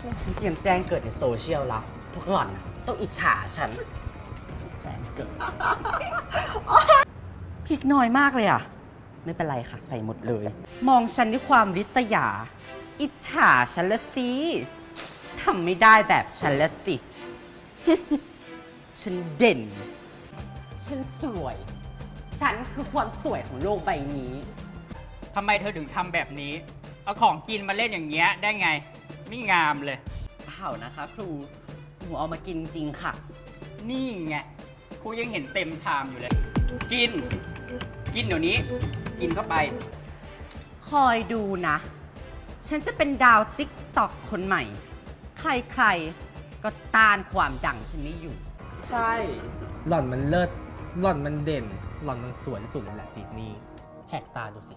ฉันเตรียมแจ้งเกิดในโซเชียลละพวกหล่อนน่ะต้องอิจฉาฉัน แจ้งเกิดพริกน้อยมากเลยอะ ไม่เป็นไรค่ะ ใส่หมดเลย มองฉันด้วยความริษยา อิจฉาฉันละสิทำไม่ได้แบบฉันละสิ ฉันเด่น ฉันสวย ฉันคือความสวยของโลกใบนี้ ทำไมเธอถึงทำแบบนี้ เอาของกินมาเล่นอย่างเงี้ยได้ไง ไม่งามเลย เปล่านะคะครู หนูเอามากินจริงๆค่ะ นี่ไงครูยังเห็นเต็มชามอยู่เลย กิน กินเดี๋ยวนี้ กินเข้าไป คอยดูนะ ฉันจะเป็นดาวติ๊กตอกคนใหม่ ใครๆ ก็ต้านความดังฉันไม่อยู่ ใช่ หล่อนมันเลิศ หล่อนมันเด่น หล่อนมันสวยที่สุดเลยแหละจีนี่แหกตาดูสิ